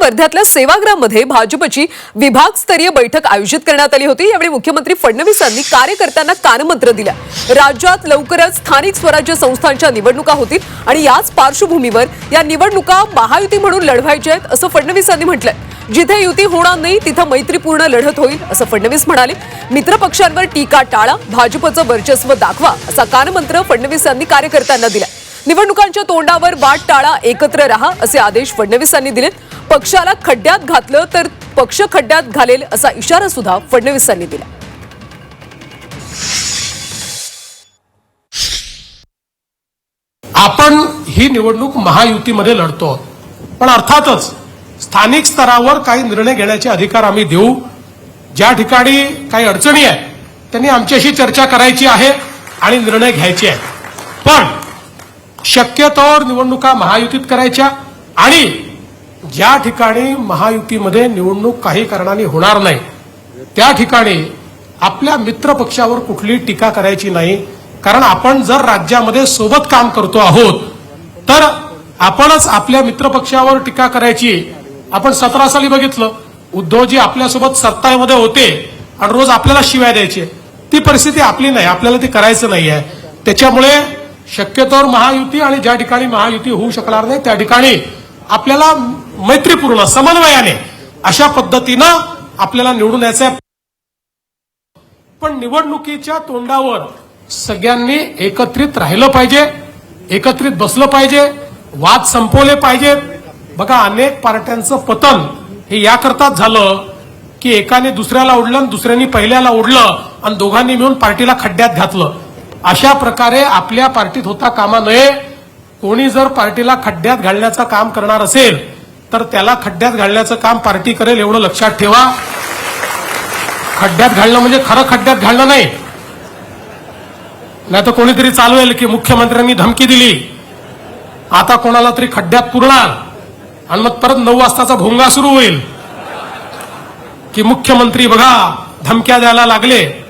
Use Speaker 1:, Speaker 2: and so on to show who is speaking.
Speaker 1: वर्ध्यातल्या सेवाग्राममध्ये भाजपची विभागस्तरीय बैठक आयोजित करण्यात आली होती. यावेळी मुख्यमंत्री फडणवीसांनी कार्यकर्त्यांना कानमंत्र दिला. राज्यात लवकरच स्थानिक स्वराज्य संस्थांच्या निवडणुका होतील आणि याच पार्श्वभूमीवर या निवडणुका महायुती म्हणून लढवायच्या आहेत असं फडणवीसांनी म्हटलंय. जिथे युती होणार नाही तिथं मैत्रीपूर्ण लढत होईल असं फडणवीस म्हणाले. मित्रपक्षांवर टीका टाळा भाजपचं वर्चस्व दाखवा असा कानमंत्र फडणवीसांनी कार्यकर्त्यांना दिला. निवडणुकांच्या तोंडावर वाट टाळा एकत्र राहा असे आदेश फडणवीसांनी दिलेत. पक्षाला खड्ड्यात घातलं तर पक्ष खड्ड्यात घालेल असा इशारा सुद्धा फडणवीसांनी दिला.
Speaker 2: आपण ही निवडणूक महायुतीमध्ये लढतो. पण अर्थातच स्थानिक स्तरावर काही निर्णय घेण्याचे अधिकार आम्ही देऊ. ज्या ठिकाणी काही अडचणी आहेत त्यांनी आमच्याशी चर्चा करायची आहे आणि निर्णय घ्यायचे आहे पण शक्यतोवर निवडणुका महायुतीत करायच्या आणि ज्या ठिकाणी महायुतीमध्ये निवडणूक काही कारणाने होणार नाही त्या ठिकाणी आपल्या मित्र पक्षावर कुठली टीका करायची नाही. कारण आपण जर राज्यामध्ये सोबत काम करतो आहोत तर आपणच आपल्या मित्रपक्षावर टीका करायची. आपण सतरा साली बघितलं उद्धवजी आपल्यासोबत सत्तामध्ये होते आणि रोज आपल्याला शिवाय द्यायचे. ती परिस्थिती आपली नाही आपल्याला ती करायचं नाही आहे त्याच्यामुळे शक्यतोवर महायुती आणि ज्या ठिकाणी महायुती होऊ शकणार नाही त्या ठिकाणी आपल्याला मैत्रीपूर्ण समन्वयाने अशा पद्धतीनं आपल्याला निवडून यायचं आहे पण निवडणुकीच्या तोंडावर सगळ्यांनी एकत्रित राहिलं पाहिजे एकत्रित बसलं पाहिजे वाद संपवले पाहिजेत. बघा अनेक पार्ट्यांचं पतन हे याकरताच झालं की एकाने दुसऱ्याला ओढलं आणि दुसऱ्याने पहिल्याला ओढलं आणि दोघांनी मिळून पार्टीला खड्ड्यात घातलं. अशा प्रकारे आपल्या पार्टीत होता कामा नये. कोणी जर पार्टीला खड्ड्यात घालण्याचं काम करणार असेल तर त्याला खड्ड्यात घालण्याचं काम पार्टी करेल एवढं लक्षात ठेवा. खड्ड्यात घालणं म्हणजे खरं खड्ड्यात घालणं नाही. नाही तर कोणीतरी चालवेल की मुख्यमंत्र्यांनी धमकी दिली. आता कोणाला तरी खड्ड्यात पुरणार. आणि मग परत नऊ वाजताचा भोंगा सुरू होईल. की मुख्यमंत्री बघा धमक्या द्यायला लागले.